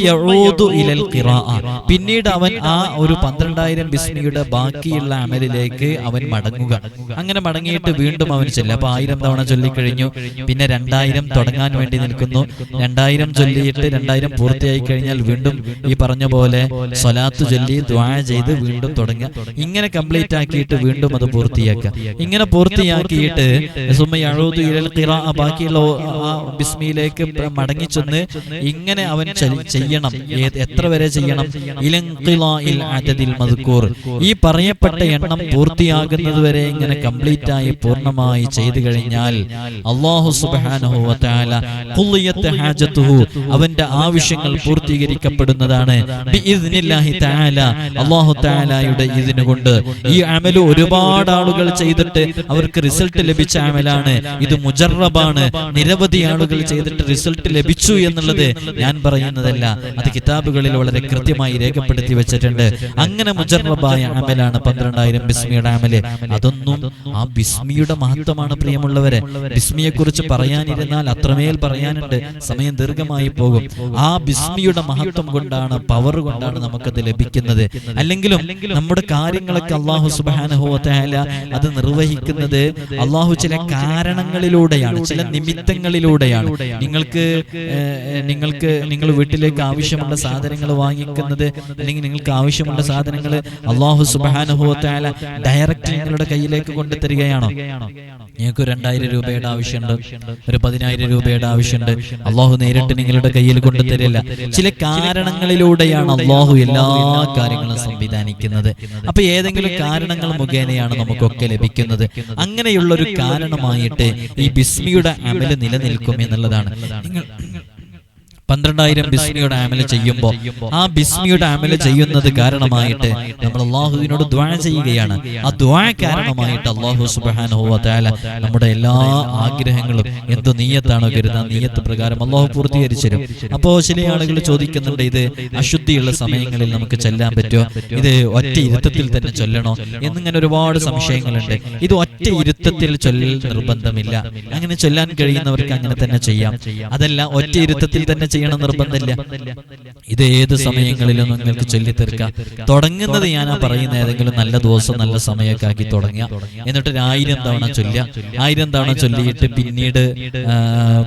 ഇലൽ ഖിറാഅ. പിന്നീട് അവൻ ആ ഒരു പന്ത്രണ്ടായിരം ബിസ്മിയുടെ ബാക്കിയുള്ള അമലിലേക്ക് അവൻ മടങ്ങുക. അങ്ങനെ മടങ്ങിയിട്ട് വീണ്ടും അവൻ ചൊല്ലി അപ്പൊ ആയിരം തവണ ചൊല്ലിക്കഴിഞ്ഞു. പിന്നെ രണ്ടായിരം തുടങ്ങാൻ വേണ്ടി നിൽക്കുന്നു. രണ്ടായിരം ചൊല്ലിയിട്ട് രണ്ടായിരം പൂർത്തിയായി കഴിഞ്ഞാൽ വീണ്ടും ഈ പറഞ്ഞ പോലെ സ്വലാത്ത് ചൊല്ലി ദ്വാ ചെയ്ത് വീണ്ടും തുടങ്ങുക. ഇങ്ങനെ കംപ്ലീറ്റ് ആക്കിയിട്ട് വീണ്ടും അത് പൂർത്തിയാക്കുക. ഇങ്ങനെ പൂർത്തിയാക്കിയിട്ട്. ബാക്കിയുള്ള ബിസ്മിയിലേക്ക് മടങ്ങിച്ചെന്ന് ഇങ്ങനെ അവൻ ചെയ്യണം എത്ര വരെ ചെയ്യണം? ഈ പറയപ്പെട്ട എണ്ണം പൂർത്തിയാകുന്നത് വരെ ഇങ്ങനെ കംപ്ലീറ്റ് ആയി പൂർണമായി ചെയ്തു കഴിഞ്ഞാൽ അള്ളാഹു അവന്റെ ആവശ്യങ്ങൾ പൂർത്തീകരിക്കപ്പെടുന്നതാണ്. ബിഇദ്നില്ലാഹി തആല അല്ലാഹു തആലയുടെ ഇതിന് കൊണ്ട് ഈ അമൽ ഒരുപാട് ആളുകൾ ചെയ്തിട്ട് അവർക്ക് റിസൾട്ട് ലഭിച്ച അമലാണ്. ഇത് മുജറബാണ്. നിരവധി ആളുകൾ ചെയ്തിട്ട് റിസൾട്ട് ലഭിച്ചു എന്നുള്ളത് ഞാൻ പറയുന്നതല്ല. അത് കിതാബുകളിൽ വളരെ കൃത്യമായി രേഖപ്പെടുത്തി വെച്ചിട്ടുണ്ട്. അങ്ങനെ മുജറബായ അമലാണ് പന്ത്രണ്ടായിരം ബിസ്മിയുടെ അമൽ. അതൊന്നും ആ ബിസ്മിയുടെ മഹത്വമാണ് പ്രിയമുള്ളവരെ. ബിസ്മിയെ കുറിച്ച് പറയാനിരുന്നാൽ അത്രമേൽ പറയാനുണ്ട്. സമയം ദീർഘമായി പോകും. ആ ബിസ്മിയുടെ മഹത്വം കൊണ്ടാണ് പവർ കൊണ്ടാണ് നമുക്കത് ലഭിക്കുന്നത്. അല്ലെങ്കിലും നമ്മുടെ കാര്യങ്ങളൊക്കെ അള്ളാഹു സുബാനഹുല അത് നിർവഹിക്കുന്നത് അള്ളാഹു ചില കാരണങ്ങളിലൂടെയാണ് ചില നിമിത്തങ്ങളിലൂടെയാണ്. നിങ്ങൾക്ക് നിങ്ങൾക്ക് നിങ്ങൾ വീട്ടിലേക്ക് ആവശ്യമുള്ള സാധനങ്ങൾ വാങ്ങിക്കുന്നത് അല്ലെങ്കിൽ നിങ്ങൾക്ക് ആവശ്യമുള്ള സാധനങ്ങൾ അള്ളാഹു സുബാനുഭവത്തായ ഡയറക്റ്റ് നിങ്ങളുടെ കയ്യിലേക്ക് കൊണ്ടു തരികയാണോ? നിങ്ങൾക്ക് രണ്ടായിരം രൂപയുടെ ആവശ്യമുണ്ട് ഒരു പതിനായിരം രൂപയുടെ ആവശ്യമുണ്ട്. അള്ളാഹു നേരിട്ട് നിങ്ങളുടെ കയ്യിൽ കൊണ്ടു തരില്ല. ചില കാരണങ്ങളിലൂടെയാണ് അള്ളാഹു എല്ലാ കാര്യങ്ങളും സംവിധാനിക്കുന്നത്. അപ്പൊ ഏതെങ്കിലും കാരണങ്ങൾ മുഖേനയാണ് നമുക്കൊക്കെ ലഭിക്കുന്നത്. അങ്ങനെയുള്ള ഒരു കാരണമായിട്ട് ഈ ബിസ്മിയുടെ അമൽ നിലനിൽക്കും എന്നുള്ളതാണ്. നിങ്ങൾ പന്ത്രണ്ടായിരം ബിസ്മിയുടെ ആമല ചെയ്യുമ്പോൾ ആ ബിസ്മിയുടെ ആമല ചെയ്യുന്നത് കാരണമായിട്ട് നമ്മൾ അള്ളാഹുവിനോട് ദ്വാ ചെയ്യുകയാണ്. ആ ദ്വാ കാരണമായിട്ട് അള്ളാഹു സുബാനുഭവത്താല നമ്മുടെ എല്ലാ ആഗ്രഹങ്ങളും എന്ത് നീയത്താണോ കരുതുക നീയത്ത് പ്രകാരം അള്ളാഹു പൂർത്തീകരിച്ചു തരും അപ്പോ ചില ആളുകൾ ചോദിക്കുന്നുണ്ട് ഇത് അശുദ്ധിയുള്ള സമയങ്ങളിൽ നമുക്ക് ചെല്ലാൻ പറ്റുമോ? ഇത് ഒറ്റ ഇരുത്തത്തിൽ തന്നെ ചൊല്ലണോ? എന്നിങ്ങനെ ഒരുപാട് സംശയങ്ങളുണ്ട്. ഇത് ഒറ്റ ഇരുത്തത്തിൽ ചൊല്ലൽ നിർബന്ധമില്ല. അങ്ങനെ ചൊല്ലാൻ കഴിയുന്നവർക്ക് അങ്ങനെ തന്നെ ചെയ്യാം. അതല്ല ഒറ്റ ഇരുത്തത്തിൽ തന്നെ ചെയ്യണം നിർബന്ധമില്ല. ഇത് ഏത് സമയങ്ങളിലും നിങ്ങൾക്ക് ചൊല്ലി തീർക്കാം തുടങ്ങുന്നത് ഞാൻ പറയുന്ന ഏതെങ്കിലും നല്ല ദിവസം നല്ല സമയമൊക്കെ ആക്കി തുടങ്ങുക. എന്നിട്ട് ഒരു ആയിരം തവണ ചൊല്ലുക. ആയിരം തവണ ചൊല്ലിയിട്ട് പിന്നീട്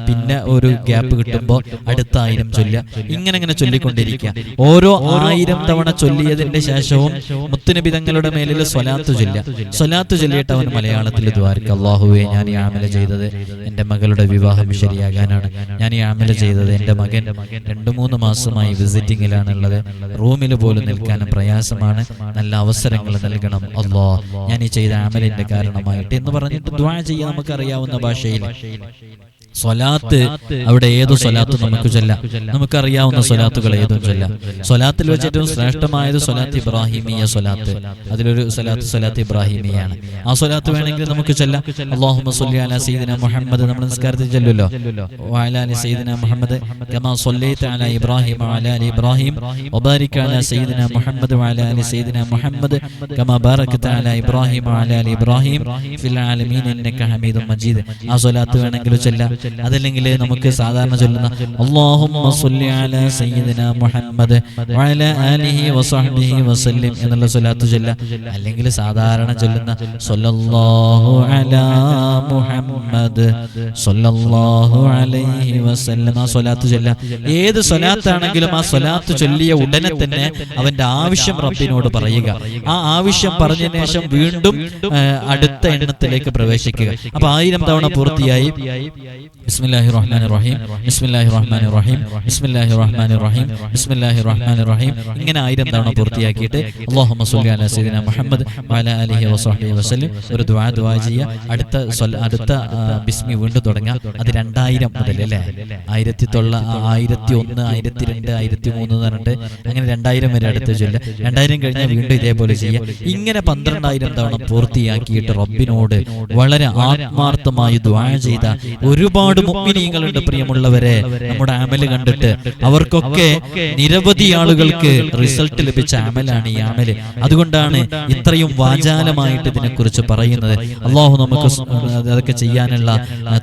പിന്നെ ഒരു ഗ്യാപ്പ് കിട്ടുമ്പോൾ അടുത്ത ആയിരം ചൊല്ലുക. ഇങ്ങനെ ഇങ്ങനെ ചൊല്ലിക്കൊണ്ടിരിക്കുക. ഓരോ ആയിരം തവണ ചൊല്ലിയതിന്റെ ശേഷവും മുത്തുനബിതങ്ങളുടെ മേലിൽ സ്വലാത്ത് ചൊല്ലുക. സ്വലാത്ത് ചൊല്ലിയിട്ട് അവൻ മലയാളത്തിൽ ദ്വാരക്ക അള്ളാഹുവെ ഞാൻ ഈ ആമല ചെയ്തത്. എന്റെ മകളുടെ വിവാഹം ശരിയാകാനാണ്. ഞാൻ ഈ ആമല ചെയ്തത് എന്റെ മകൻ രണ്ടു മൂന്ന് മാസമായി വിസിറ്റിങ്ങിലാണുള്ളത് റൂമിൽ പോലും നിൽക്കാനും പ്രയാസമാണ്. നല്ല അവസരങ്ങൾ നൽകണം. അല്ലോ ഞാൻ ഈ ചെയ്ത ആമലിന്റെ കാരണമായിട്ട് എന്ന് പറഞ്ഞിട്ട് ദ്വാ ചെയ്യാൻ നമുക്കറിയാവുന്ന ഭാഷയിൽ. സ്വലാത്ത് അവിടെ ഏതു സ്വലാത്ത് നമുക്ക് ചൊല്ലാം. നമുക്കറിയാവുന്ന സ്വലാത്തുകൾ ഏതും ചൊല്ലാം. സ്വലാത്തിൽ വെച്ച് ഏറ്റവും ശ്രേഷ്ഠമായത് സ്വലാത്ത് ഇബ്രാഹിമിയ സ്വലാത്ത് അതിലൊരു സ്വലാത്ത്. സ്വലാത്ത് ഇബ്രാഹിമിയാണ്. ആ സ്വലാത്ത് വേണമെങ്കിൽ നമുക്ക് ചൊല്ലാം. അള്ളാഹുമ സ്വല്ലി അലാ സയ്യിദിന മുഹമ്മദ് നമ്മൾ നിസ്കാരത്തിൽ ചൊല്ലുമല്ലോ വഅലാ സീദന മുഹമ്മദ് കമാ സ്വല്ലൈത അലാ ഇബ്രാഹിം വഅലാ അലി ഇബ്രാഹിം ഒബാരിക് അലാ സീദന മുഹമ്മദ് വഅലാ സീദന മുഹമ്മദ് കമാ ബാറക്ത അലാ ഇബ്രാഹിം വഅലാ ഇബ്രാഹിം ഫിൽ ആലമീൻ ഇന്നക ഹമീദും മജീദ്. ആ സ്വലാത്ത് വേണമെങ്കിൽ ചൊല്ലാം. അതല്ലെങ്കിൽ നമുക്ക് സാധാരണ ചൊല്ലുന്ന മുഹമ്മദ് ആലിഹി വസഹ്ബിഹി വസല്ലം എന്നുള്ള സ്വലാത്ത് ചൊല്ലാം. അല്ലെങ്കിൽ സാധാരണ ചൊല്ലുന്ന അലാ മുഹമ്മദ് അലൈഹി വസല്ലം ആ സ്വലാത്ത് ചൊല്ല. ഏത് സ്വലാത്താണെങ്കിലും ആ സ്വലാത്ത് ചൊല്ലിയ ഉടനെ തന്നെ അവന്റെ ആവശ്യം റബ്ബിനോട് പറയുക. ആ ആവശ്യം പറഞ്ഞതിന് ശേഷം വീണ്ടും അടുത്ത എണ്ണത്തിലേക്ക് പ്രവേശിക്കുക. അപ്പൊ ആയിരം തവണ പൂർത്തിയായി. ബിസ്മില്ലാഹി الله റഹീം ബിസ്മില്ലാഹി بسم റഹീം ബിസ്മില്ലാഹി الرحيم റഹീം ബിസ്മില്ലാഹി റഹ്മാൻ റഹീം ഇങ്ങനെ ആയിരം തവണ പൂർത്തിയാക്കിയിട്ട് അല്ലാഹുമ്മ സ്വല്ലി അലാ സയ്യിദിന മുഹമ്മദ് വഅലാ ആലിഹി വസഹ്ബിഹി വസല്ലം. ഒരു ദുആ ദുആ ചെയ്യുക അടുത്ത അടുത്ത ബിസ്മി വീണ്ടും തുടങ്ങാം. അത് രണ്ടായിരം മുതൽ അല്ലേ? ആയിരത്തി തൊള്ള ആയിരത്തി ഒന്ന് ആയിരത്തി രണ്ട് ആയിരത്തി മൂന്ന് എന്ന് പറഞ്ഞിട്ട് അങ്ങനെ രണ്ടായിരം വരെ അടുത്ത് ചൊല്ല. രണ്ടായിരം കഴിഞ്ഞാൽ വീണ്ടും ഇതേപോലെ ചെയ്യുക ഇങ്ങനെ പന്ത്രണ്ടായിരം തവണ പൂർത്തിയാക്കിയിട്ട് റബ്ബിനോട് വളരെ ആത്മാർത്ഥമായി ദുആ ചെയ്ത ഒരുപാട് മുഗ്മിനീങ്ങളുണ്ട് പ്രിയമുള്ളവരെ. നമ്മുടെ അമൽ കണ്ടിട്ട് അവർക്കൊക്കെ നിരവധി ആളുകൾക്ക് റിസൾട്ട് ലഭിച്ച അമലാണ് ഈ അമൽ അതുകൊണ്ടാണ് ഇത്രയും വാചാലമായിട്ട് ഇതിനെക്കുറിച്ച് പറയുന്നത്. അള്ളാഹു നമുക്ക് അതൊക്കെ ചെയ്യാനുള്ള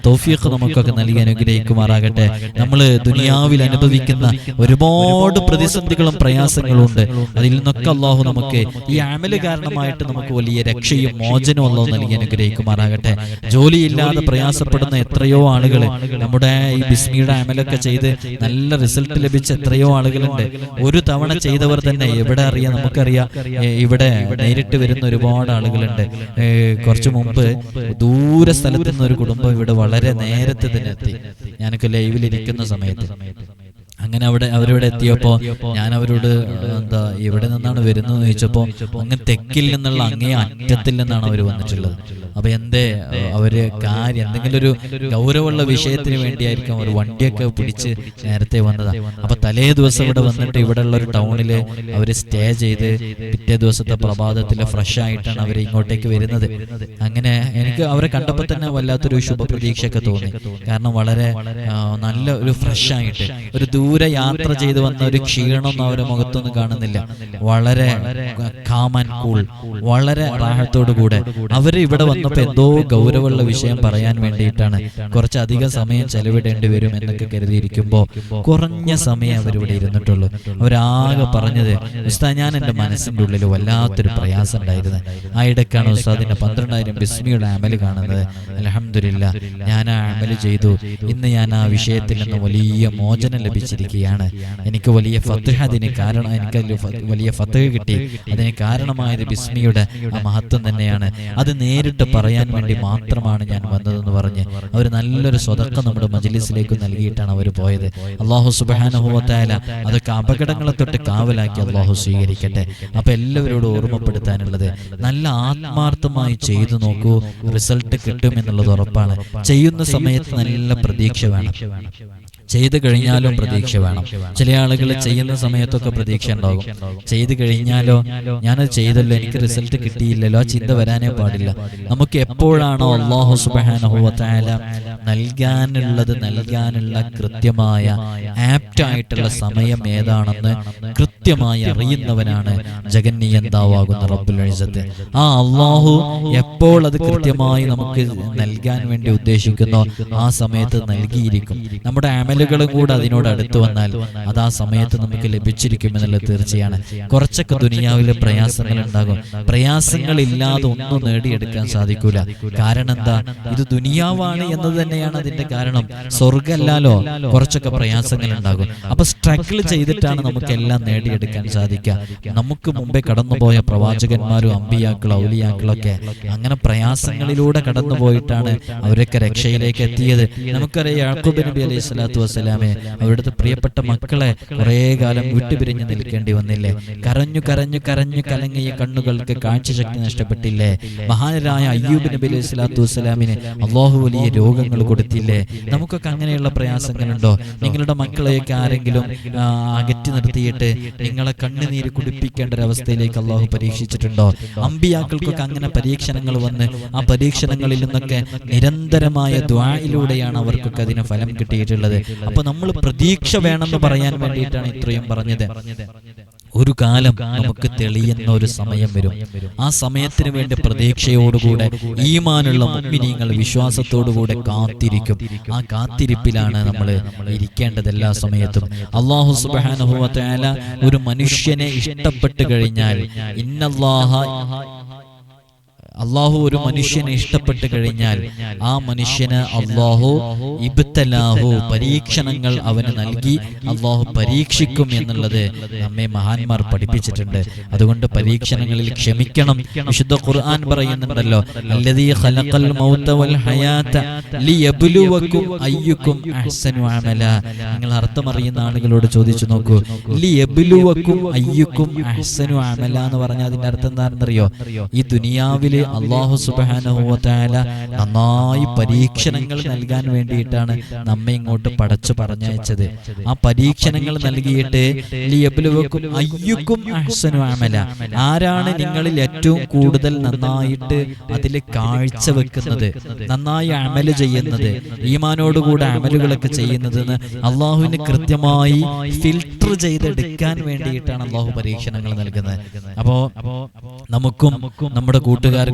തോഫിയൊക്കെ നമുക്കൊക്കെ നൽകി അനുഗ്രഹിക്കുമാറാകട്ടെ. നമ്മൾ ദുനിയാവിൽ അനുഭവിക്കുന്ന ഒരുപാട് പ്രതിസന്ധികളും പ്രയാസങ്ങളും ഉണ്ട്. അതിൽ നിന്നൊക്കെ അള്ളാഹു നമുക്ക് ഈ അമൽ കാരണമായിട്ട് നമുക്ക് വലിയ രക്ഷയും മോചനവും അള്ളാഹു നൽകി അനുഗ്രഹിക്കുമാറാകട്ടെ. ജോലിയില്ലാതെ പ്രയാസപ്പെടുന്ന എത്രയോ ആളുകൾ നമ്മുടെ ഈ ബിസ്മിയുടെ അമലൊക്കെ ചെയ്ത് നല്ല റിസൾട്ട് ലഭിച്ച എത്രയോ ആളുകളുണ്ട്. ഒരു തവണ ചെയ്തവർ തന്നെ എവിടെ അറിയാം? നമുക്കറിയാം. ഇവിടെ നേരിട്ട് വരുന്ന ഒരുപാട് ആളുകളുണ്ട്. കുറച്ചു മുമ്പ് ദൂര സ്ഥലത്ത് നിന്ന് ഒരു കുടുംബം ഇവിടെ വളരെ നേരത്തെ തന്നെ എത്തി. ഞാനൊക്കെ ലൈവിൽ ഇരിക്കുന്ന സമയത്ത്. അങ്ങനെ അവിടെ അവരിവിടെ എത്തിയപ്പോ ഞാൻ അവരോട് എന്താ ഇവിടെ നിന്നാണ് വരുന്നത് ചോദിച്ചപ്പോ അങ്ങ് തെക്കിൽ നിന്നുള്ള അങ്ങേ അറ്റത്തിൽ നിന്നാണ് അവർ വന്നിട്ടുള്ളത്. അപ്പൊ എന്തേ അവർ കാര്യം എന്തെങ്കിലും ഒരു ഗൗരവമുള്ള വിഷയത്തിന് വേണ്ടിയായിരിക്കും അവർ വണ്ടിയൊക്കെ പിടിച്ച് നേരത്തെ വന്നതാ. അപ്പൊ തലേ ദിവസം ഇവിടെ വന്നിട്ട് ഇവിടെ ഉള്ള ഒരു ടൗണിൽ അവർ സ്റ്റേ ചെയ്ത് പിറ്റേ ദിവസത്തെ പ്രഭാതത്തിൽ ഫ്രഷ് ആയിട്ടാണ് അവർ ഇങ്ങോട്ടേക്ക് വരുന്നത്. അങ്ങനെ എനിക്ക് അവരെ കണ്ടപ്പോൾ തന്നെ വല്ലാത്തൊരു ശുഭപ്രതീക്ഷയൊക്കെ തോന്നി. കാരണം വളരെ നല്ല ഒരു ഫ്രഷ് ആയിട്ട് ഒരു ദൂരെ യാത്ര ചെയ്ത് വന്ന ഒരു ക്ഷീണമൊന്നും അവരുടെ മുഖത്തൊന്നും കാണുന്നില്ല. വളരെ കാമൻ കൂൾ വളരെ റാഹത്തോടു കൂടെ. അവർ ഇവിടെ വന്നപ്പോൾ എന്തോ ഗൗരവമുള്ള വിഷയം പറയാൻ വേണ്ടിയിട്ടാണ് കുറച്ചധികം സമയം ചെലവിടേണ്ടി വരും എന്നൊക്കെ കരുതിയിരിക്കുമ്പോ കുറഞ്ഞ സമയം അവരിവിടെ ഇരുന്നിട്ടുള്ളൂ. അവരാകെ പറഞ്ഞത് ഉസ്താദ് ഞാൻ എന്റെ മനസ്സിന്റെ ഉള്ളിൽ വല്ലാത്തൊരു പ്രയാസം ഉണ്ടായിരുന്നു ആ ഇടയ്ക്കാണ് ഉസ്താദിന്റെ പന്ത്രണ്ടായിരം ബിസ്മിയുടെ അമൽ കാണുന്നത്. അലഹമില്ല ഞാൻ ആ അമൽ ചെയ്തു. ഇന്ന് ഞാൻ ആ വിഷയത്തിൽ നിന്ന് വലിയ മോചനം ലഭിച്ചിരിക്കുകയാണ് എനിക്ക് വലിയ ഫത്തുഹ അതിന് കാരണം എനിക്ക് വലിയ ഫത്തുഹ കിട്ടി. അതിന് കാരണമായത് ബിസ്മിയുടെ ആ മഹത്വം തന്നെയാണ്. അത് നേരിട്ട് പറയാൻ വേണ്ടി മാത്രമാണ് ഞാൻ വന്നതെന്ന് പറഞ്ഞ് അവർ നല്ലൊരു സ്വതക്കം നമ്മുടെ മജ്ലിസിലേക്ക് നൽകിയിട്ടാണ് അവർ പോയത്. അള്ളാഹു സുബാനുഭവത്തായാല അതൊക്കെ അപകടങ്ങളെ തൊട്ട് കാവലാക്കി അള്ളാഹു സ്വീകരിക്കട്ടെ. അപ്പൊ എല്ലാവരോടും ഓർമ്മപ്പെടുത്താനുള്ളത് നല്ല ആത്മാർത്ഥമായി ചെയ്തു നോക്കൂ. റിസൾട്ട് കിട്ടും എന്നുള്ളത് ഉറപ്പാണ്. ചെയ്യുന്ന സമയത്ത് നല്ല പ്രതീക്ഷ വേണം. ചെയ്തു കഴിഞ്ഞാലും പ്രതീക്ഷ വേണം. ചില ആളുകൾ ചെയ്യുന്ന സമയത്തൊക്കെ പ്രതീക്ഷ ഉണ്ടാകും. ചെയ്തു കഴിഞ്ഞാലോ ഞാനത് ചെയ്തല്ലോ എനിക്ക് റിസൾട്ട് കിട്ടിയില്ലല്ലോ ആ ചിന്ത വരാനേ പാടില്ല. നമുക്ക് എപ്പോഴാണോ അള്ളാഹു സുബാനുഭവത്തായ നൽകാനുള്ളത് നൽകാനുള്ള കൃത്യമായ ആപ്റ്റ് ആയിട്ടുള്ള സമയം ഏതാണെന്ന് കൃത്യമായി അറിയുന്നവനാണ് ജഗന്നിയന്താവാകുന്ന റബ്ബുൽ അഴിസത്ത് ആ അള്ളാഹു എപ്പോൾ അത് കൃത്യമായി നമുക്ക് നൽകാൻ വേണ്ടി ഉദ്ദേശിക്കുന്നോ ആ സമയത്ത് നൽകിയിരിക്കും. നമ്മുടെ അമലുകളും കൂടെ അതിനോട് അടുത്ത് വന്നാൽ അത് ആ സമയത്ത് നമുക്ക് ലഭിച്ചിരിക്കും എന്നുള്ളത് തീർച്ചയാണ്. കുറച്ചൊക്കെ ദുനിയാവിലെ പ്രയാസങ്ങൾ ഉണ്ടാകും. പ്രയാസങ്ങൾ ഇല്ലാതെ ഒന്നും നേടിയെടുക്കാൻ സാധിക്കൂല. കാരണം എന്താ? ഇത് ദുനിയാവാണ് എന്നത് തന്നെയാണ് അതിന്റെ കാരണം. സ്വർഗല്ലാലോ കുറച്ചൊക്കെ പ്രയാസങ്ങൾ ഉണ്ടാകും. അപ്പൊ സ്ട്രഗിൾ ചെയ്തിട്ടാണ് നമുക്ക് എല്ലാം നേടിയെടുക്കാൻ സാധിക്കുക. നമുക്ക് മുമ്പേ കടന്നുപോയ പ്രവാചകന്മാരും അമ്പിയാക്കളും ഔലിയാക്കളൊക്കെ അങ്ങനെ പ്രയാസങ്ങളിലൂടെ കടന്നുപോയിട്ടാണ് അവരൊക്കെ രക്ഷയിലേക്ക് എത്തിയത്. നമുക്കറിയാം യാക്കൂബ് നബി അലൈഹി സ്വലാത്തു വസ്സലാമെ അവരുടെ പ്രിയപ്പെട്ട മക്കളെ കുറേ കാലം വിട്ടുപിരിഞ്ഞു നിൽക്കേണ്ടി വന്നില്ലേ? കരഞ്ഞു കരഞ്ഞു കരഞ്ഞു കലങ്ങിയ കണ്ണുകൾക്ക് കാഴ്ചശക്തി നഷ്ടപ്പെട്ടില്ലേ? മഹാനരായ അയ്യൂബ് നബി അലൈഹി സ്വലാത്തു വസ്സലാമിന് അള്ളാഹു വലിയ രോഗങ്ങൾ കൊടുത്തില്ലേ? നമുക്കൊക്കെ അങ്ങനെയുള്ള പ്രയാസങ്ങളുണ്ടോ? നിങ്ങളുടെ മക്കളെയൊക്കെ ആരെങ്കിലും അകറ്റി നിർത്തിയിട്ട് നിങ്ങളെ കണ്ണുനീര് കുടിപ്പിക്കേണ്ട ഒരവസ്ഥയിലേക്ക് അള്ളാഹു പരീക്ഷിച്ചിട്ടുണ്ടോ? അമ്പിയാക്കൾക്കൊക്കെ അങ്ങനെ പരീക്ഷണങ്ങൾ വന്ന് ആ പരീക്ഷണങ്ങളിൽ നിന്നൊക്കെ നിരന്തരമായ ദ്വായിലൂടെയാണ് അവർക്കൊക്കെ അതിന് ഫലം കിട്ടിയിട്ടുള്ളത്. അപ്പൊ നമ്മൾ പ്രതീക്ഷ വേണമെന്ന് പറയാൻ വേണ്ടിയിട്ടാണ് ഇത്രയും പറഞ്ഞത്. ഒരു കാലം നമുക്ക് തെളിയുന്ന ഒരു സമയം വരും. ആ സമയത്തിന് വേണ്ടി പ്രതീക്ഷയോടുകൂടെ ഈമാനുള്ള മുഗ്മിനീങ്ങൾ വിശ്വാസത്തോടുകൂടെ കാത്തിരിക്കും. ആ കാത്തിരിപ്പിലാണ് നമ്മൾ ഇരിക്കേണ്ടത് എല്ലാ സമയത്തും. അള്ളാഹു സുബാനുഭവത്തായ ഒരു മനുഷ്യനെ ഇഷ്ടപ്പെട്ട് കഴിഞ്ഞാൽ ഇന്നല്ലാഹ അള്ളാഹു ഒരു മനുഷ്യനെ ഇഷ്ടപ്പെട്ട് കഴിഞ്ഞാൽ ആ മനുഷ്യന് അള്ളാഹു ഇബ്തലാഹു പരീക്ഷണങ്ങൾ അവന് നൽകി അള്ളാഹു പരീക്ഷിക്കും എന്നുള്ളത് നമ്മെ മഹാന്മാർ പഠിപ്പിച്ചിട്ടുണ്ട്. അതുകൊണ്ട് പരീക്ഷണങ്ങളിൽ ക്ഷമിക്കണം. വിശുദ്ധ ഖുർആൻ പറയുന്നുണ്ടല്ലോ നിങ്ങൾ അർത്ഥം അറിയുന്ന ആളുകളോട് ചോദിച്ചു നോക്കൂ. എന്ന് പറഞ്ഞാൽ അതിന്റെ അർത്ഥം എന്താണെന്നറിയോ? ഈ ദുനിയാവിൽ അള്ളാഹു തആല നന്നായി പരീക്ഷണങ്ങൾ നൽകാൻ വേണ്ടിയിട്ടാണ് നമ്മെ ഇങ്ങോട്ട് പടച്ചു പറഞ്ഞയച്ചത്. ആ പരീക്ഷണങ്ങൾ നൽകിയിട്ട് അയ്യുക്കും അഹ്സനു ആരാണ് നിങ്ങളിൽ ഏറ്റവും കൂടുതൽ നന്നായിട്ട് അതിൽ കാഴ്ച വെക്കുന്നത്? നന്നായി അമൽ ചെയ്യുന്നത് ഈമാനോടുകൂടെ അമലുകളൊക്കെ ചെയ്യുന്നതെന്ന് അള്ളാഹുവിന് കൃത്യമായി ഫിൽട്ടർ ചെയ്തെടുക്കാൻ വേണ്ടിയിട്ടാണ് അള്ളാഹു പരീക്ഷണങ്ങൾ നൽകുന്നത്. അപ്പോ നമുക്കും നമ്മുടെ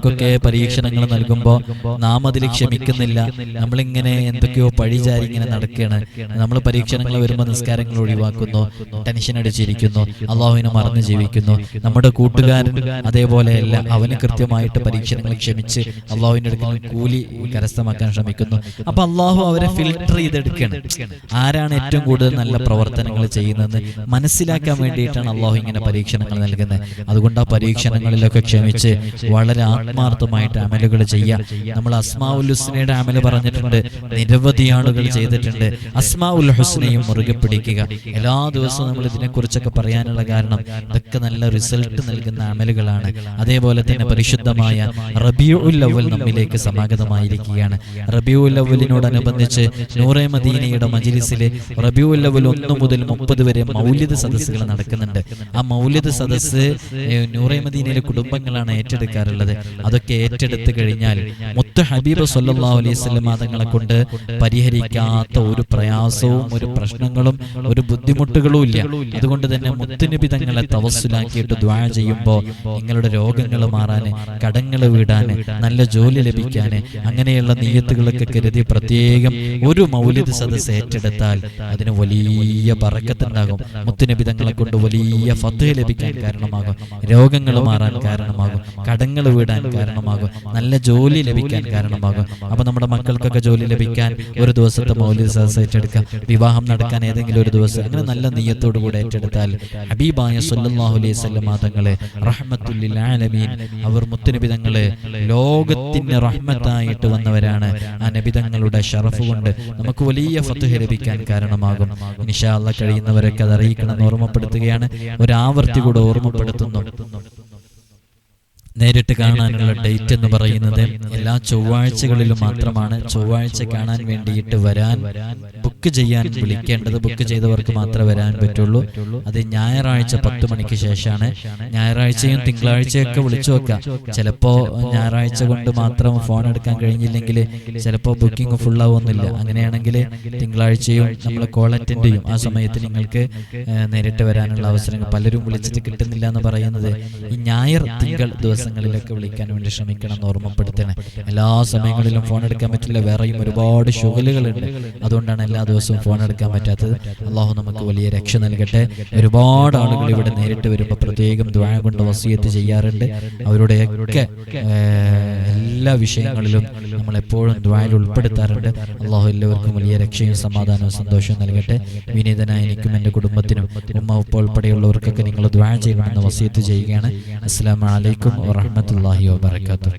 കൂട്ടുകാർക്കൊക്കെ പരീക്ഷണങ്ങൾ നൽകുമ്പോൾ നാം അതിൽ ക്ഷമിക്കുന്നില്ല. നമ്മളിങ്ങനെ എന്തൊക്കെയോ പഴിചാരി ഇങ്ങനെ നടക്കുകയാണ്. നമ്മൾ പരീക്ഷണങ്ങൾ വരുമ്പോൾ നിസ്കാരങ്ങൾ ഒഴിവാക്കുന്നു ടെൻഷൻ അടിച്ചിരിക്കുന്നു അള്ളാഹുവിനെ മറന്നു ജീവിക്കുന്നു. നമ്മുടെ കൂട്ടുകാരൻ അതേപോലെയല്ല അവന് കൃത്യമായിട്ട് പരീക്ഷണങ്ങൾ ക്ഷമിച്ച് അള്ളാഹുവിന്റെ അടുക്കൽ കൂലി കരസ്ഥമാക്കാൻ ശ്രമിക്കുന്നു. അപ്പൊ അള്ളാഹു അവരെ ഫിൽട്ടർ ചെയ്തെടുക്കണം ആരാണ് ഏറ്റവും കൂടുതൽ നല്ല പ്രവർത്തനങ്ങൾ ചെയ്യുന്നത് മനസ്സിലാക്കാൻ വേണ്ടിയിട്ടാണ് അള്ളാഹു ഇങ്ങനെ പരീക്ഷണങ്ങൾ നൽകുന്നത്. അതുകൊണ്ട് ആ പരീക്ഷണങ്ങളിലൊക്കെ ക്ഷമിച്ച് വളരെ ആത്മാർത്ഥമായിട്ട് അമലുകൾ ചെയ്യാം. നമ്മൾ അസ്മാ ഉൽ ഹുസ്നയുടെ അമൽ പറഞ്ഞിട്ടുണ്ട്. നിരവധി ആളുകൾ ചെയ്തിട്ടുണ്ട്. അസ്മാ ഉൽ ഹുസ്നയും മുറുകെ പിടിക്കുക. എല്ലാ ദിവസവും നമ്മൾ ഇതിനെക്കുറിച്ചൊക്കെ പറയാനുള്ള കാരണം ഇതൊക്കെ നല്ല റിസൾട്ട് നൽകുന്ന അമലുകളാണ്. അതേപോലെ തന്നെ പരിശുദ്ധമായ റബിയുൽ അവൽ നമ്മിലേക്ക് സമാഗതമായിരിക്കുകയാണ്. റബിയുൽ അവലിനോടനുബന്ധിച്ച് നൂറെ മദീനയുടെ മജിലിസിലെ റബിയുൽ അവൽ ഒന്ന് മുതൽ മുപ്പത് വരെ മൗല്യത സദസ്സുകൾ നടക്കുന്നുണ്ട്. ആ മൗല്യത സദസ്സ് നൂറെ മദീനയിലെ കുടുംബങ്ങളാണ് ഏറ്റെടുക്കാറുള്ളത്. അതൊക്കെ ഏറ്റെടുത്തു കഴിഞ്ഞാൽ മുത്ത ഹബീബ് സല്ലാ അലൈഹി വസല്ലം തങ്ങളെ കൊണ്ട് പരിഹരിക്കാത്ത ഒരു പ്രയാസവും ഒരു പ്രശ്നങ്ങളും ഒരു ബുദ്ധിമുട്ടുകളും ഇല്ല. അതുകൊണ്ട് തന്നെ മുത്തുനബി തങ്ങളെ തവസ്സുലാക്കിയിട്ട് ദ്വാ ചെയ്യുമ്പോൾ നിങ്ങളുടെ രോഗങ്ങൾ മാറാന് കടങ്ങൾ വീടാൻ നല്ല ജോലി ലഭിക്കാൻ അങ്ങനെയുള്ള നീയത്തുകളൊക്കെ കരുതി പ്രത്യേകം ഒരു മൗലിക സദസ് ഏറ്റെടുത്താൽ അതിന് വലിയ പറക്കത്തുണ്ടാകും മുത്തുനബി തങ്ങളെ കൊണ്ട് വലിയ ഫത്ത് ലഭിക്കാൻ കാരണമാകും. രോഗങ്ങൾ മാറാൻ കാരണമാകും. കടങ്ങൾ വീടാൻ കാരണമാകും. നല്ല ജോലി ലഭിക്കാൻ കാരണമാകും. അപ്പൊ നമ്മുടെ മക്കൾക്കൊക്കെ ജോലി ലഭിക്കാൻ ഒരു ദിവസത്തെ മൗലിക സദസ് ഏറ്റെടുക്കാം. വിവാഹം നടക്കാൻ ഏതെങ്കിലും ഒരു ദിവസം അങ്ങനെ നല്ല നീയത്തോടു കൂടെ ഏറ്റെടുത്താൽ ഹബീബായ സല്ലല്ലാഹു അലൈഹി തങ്ങളെ റഹ്മത്തുല്ലിൽ ആലമീൻ അവർ മുത്തുനിബിതങ്ങളെ ലോകത്തിന് റഹ്മത്തായിട്ട് വന്നവരാണ് ആ നബിതങ്ങളുടെ ഷറഫ് കൊണ്ട് നമുക്ക് വലിയ ഫത്തുഹ ലഭിക്കാൻ കാരണമാകും. അല്ലാഹ് കഴിയുന്നവരൊക്കെ അത് അറിയിക്കണം ഓർമ്മപ്പെടുത്തുകയാണ്. ഒരാവർത്തി കൂടെ ഓർമ്മപ്പെടുത്തുന്നു. നേരിട്ട് കാണാനുള്ള ഡേറ്റ് എന്ന് പറയുന്നത് എല്ലാ ചൊവ്വാഴ്ചകളിലും മാത്രമാണ് ചൊവ്വാഴ്ച കാണാൻ വേണ്ടിയിട്ട് വരാൻ ബുക്ക് ചെയ്യാൻ വിളിക്കേണ്ടത് ബുക്ക് ചെയ്തവർക്ക് മാത്രമേ വരാൻ പറ്റുള്ളൂ. അത് ഞായറാഴ്ച പത്ത് മണിക്ക് ശേഷമാണ്. ഞായറാഴ്ചയും തിങ്കളാഴ്ചയൊക്കെ വിളിച്ചു വെക്കാം. ചിലപ്പോ ഞായറാഴ്ച കൊണ്ട് മാത്രം ഫോൺ എടുക്കാൻ കഴിഞ്ഞില്ലെങ്കിൽ ചിലപ്പോ ബുക്കിംഗ് ഫുൾ ആവുന്നില്ല. അങ്ങനെയാണെങ്കിൽ തിങ്കളാഴ്ചയും നമ്മൾ കോൾ അറ്റൻഡ് ചെയ്യും. ആ സമയത്ത് നിങ്ങൾക്ക് നേരിട്ട് വരാനുള്ള അവസരങ്ങൾ പലരും വിളിച്ചിട്ട് കിട്ടുന്നില്ല എന്ന് പറയുന്നത് ഈ ഞായർ തിങ്കൾ ദിവസങ്ങളിലൊക്കെ വിളിക്കാൻ വേണ്ടി ശ്രമിക്കണം എന്ന് ഓർമ്മപ്പെടുത്തണേ എല്ലാ സമയങ്ങളിലും ഫോൺ എടുക്കാൻ പറ്റില്ല. വേറെയും ഒരുപാട് ഷുഗലുകളുണ്ട് അതുകൊണ്ടാണ് എല്ലാ ദിവസവും ഫോൺ എടുക്കാൻ പറ്റാത്തത്. അള്ളാഹു നമുക്ക് വലിയ രക്ഷ നൽകട്ടെ. ഒരുപാട് ആളുകൾ ഇവിടെ നേരിട്ട് വരുമ്പോൾ പ്രത്യേകം ദ്വാ കൊണ്ട് വസീയത്ത് ചെയ്യാറുണ്ട്. അവരുടെയൊക്കെ എല്ലാ വിഷയങ്ങളിലും നമ്മൾ എപ്പോഴും ദ്വായിൽ ഉൾപ്പെടുത്താറുണ്ട്. അള്ളാഹു എല്ലാവർക്കും വലിയ രക്ഷയും സമാധാനവും സന്തോഷവും നൽകട്ടെ. വിനീതനായ എനിക്കും എന്റെ കുടുംബത്തിനും ഉമ്മ ഉപ്പ ഉൾപ്പെടെയുള്ളവർക്കൊക്കെ നിങ്ങൾ ദ്വാ ചെയ്യണമെന്ന് വസീയത്ത് ചെയ്യുകയാണ്. അസ്സാം വലൈക്കും വാഹമത്തല്ലാഹി വാബർക്കാത്തു